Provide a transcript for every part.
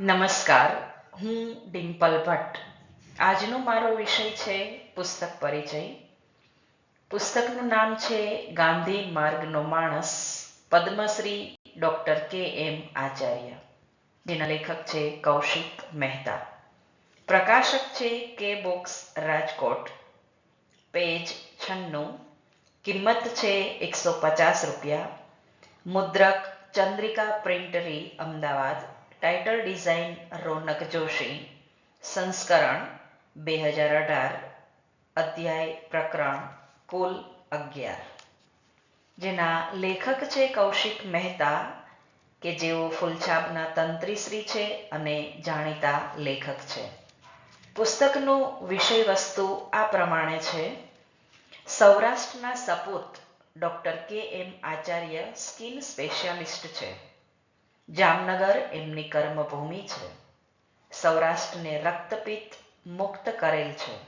નમસ્કાર, હું ડિમ્પલ ભટ્ટ. આજનો મારો વિષય છે પુસ્તક પરિચય. પુસ્તકનું નામ છે ગાંધી માર્ગનો માણસ, પદ્મશ્રી ડૉક્ટર કે એમ આચાર્ય. જેના લેખક છે કૌશિક મહેતા. પ્રકાશક છે કે બોક્સ રાજકોટ. પેજ છન્નું. કિંમત છે એકસો પચાસ રૂપિયા. મુદ્રક Chandrika printery, Ahmedabad. Title design Ronak Joshi, સંસ્કરણ બે હજાર અઢાર, અધ્યાય પ્રકરણ, કુલ અગિયાર. જેના લેખક છે કૌશિક મહેતા, કે જેઓ ફૂલછાપના તંત્રીશ્રી છે અને જાણીતા લેખક છે. પુસ્તકનું વિષય વસ્તુ આ પ્રમાણે છે. સૌરાષ્ટ્રના સપૂત ડૉક્ટર કે એમ આચાર્ય સ્કિન સ્પેશિયાલિસ્ટ છે. જામનગર એમની કર્મભૂમિ છે. સૌરાષ્ટ્રને રક્તપિત્ત મુક્ત કરેલ છે.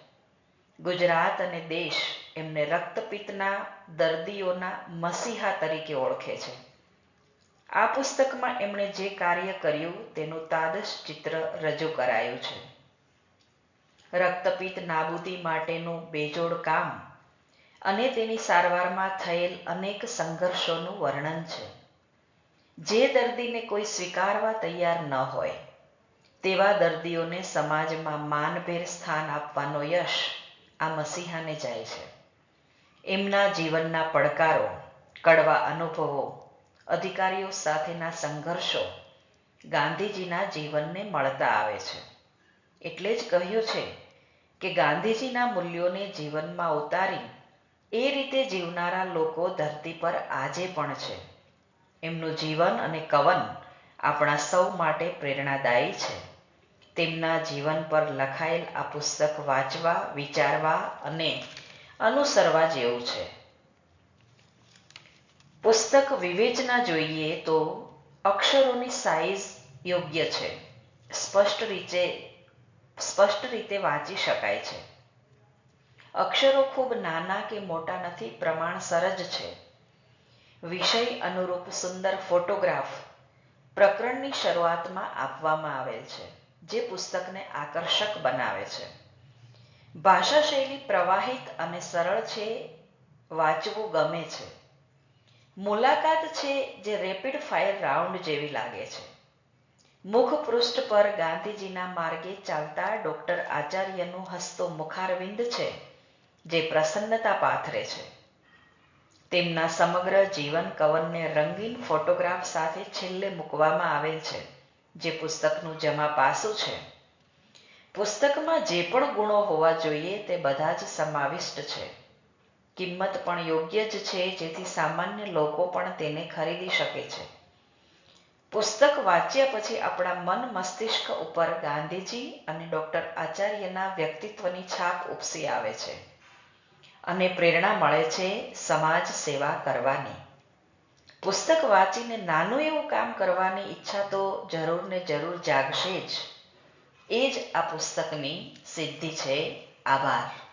ગુજરાત અને દેશ એમને રક્તપિત્તના દર્દીઓના મસીહા તરીકે ઓળખે છે. આ પુસ્તકમાં એમણે જે કાર્ય કર્યું તેનું તાદશ ચિત્ર રજૂ કરાયું છે. રક્તપિત્ત નાબૂદી માટેનું બેજોડ કામ અને તેની સારવારમાં થયેલ અનેક સંઘર્ષોનું વર્ણન છે. જે દર્દીને કોઈ સ્વીકારવા તૈયાર ન હોય, તેવા દર્દીઓને સમાજમાં માનભેર સ્થાન આપવાનો યશ આ મસીહાને જાય છે. એમના જીવનના પડકારો, કડવા અનુભવો, અધિકારીઓ સાથેના સંઘર્ષો ગાંધીજીના જીવનને મળતા આવે છે. એટલે જ કહ્યું છે કે ગાંધીજીના મૂલ્યોને જીવનમાં ઉતારી એ રીતે જીવનારા લોકો ધરતી પર આજે પણ છે. એમનું જીવન અને કવન આપણા સૌ માટે પ્રેરણાદાયી છે. તેમના જીવન પર લખાયેલ આ પુસ્તક વાંચવા, વિચારવા અને અનુસરવા જેવું છે. પુસ્તક વિવેચના જોઈએ તો અક્ષરોની સાઈઝ યોગ્ય છે. સ્પષ્ટ રીતે સ્પષ્ટ રીતે વાંચી શકાય છે. અક્ષરો ખૂબ નાના કે મોટા નથી, પ્રમાણસર જ છે. વિષય અનુરૂપ સુંદર ફોટોગ્રાફ પ્રકરણની શરૂઆતમાં આપવામાં આવેલ છે, જે પુસ્તકને આકર્ષક બનાવે છે. ભાષા શૈલી પ્રવાહિત અને સરળ છે, વાંચવું ગમે છે. મુલાકાત છે, જે રેપિડ ફાયર રાઉન્ડ જેવી લાગે છે. મુખ પૃષ્ઠ પર ગાંધીજીના માર્ગે ચાલતા ડોક્ટર આચાર્યનું હસતો મુખારવિંદ છે, જે પ્રસન્નતા પાથરે છે. તેમના સમગ્ર જીવન કવનને રંગીન ફોટોગ્રાફ સાથે છેલ્લે મૂકવામાં આવેલ છે, જે પુસ્તકનું જમા પાસું છે. પુસ્તકમાં જે પણ ગુણો હોવા જોઈએ તે બધા જ સમાવિષ્ટ છે. કિંમત પણ યોગ્ય જ છે, જેથી સામાન્ય લોકો પણ તેને ખરીદી શકે છે. પુસ્તક વાંચ્યા પછી આપણા મન મસ્તિષ્ક ઉપર ગાંધીજી અને ડૉક્ટર આચાર્યના વ્યક્તિત્વની છાપ ઉપસી આવે છે. અને પ્રેરણા મળે છે સમાજ સેવા કરવાની. પુસ્તક વાંચીને નાનું એવું કામ કરવાની ઈચ્છા તો જરૂર ને જરૂર જાગશે જ. એ જ આ પુસ્તકની સિદ્ધિ છે. આભાર.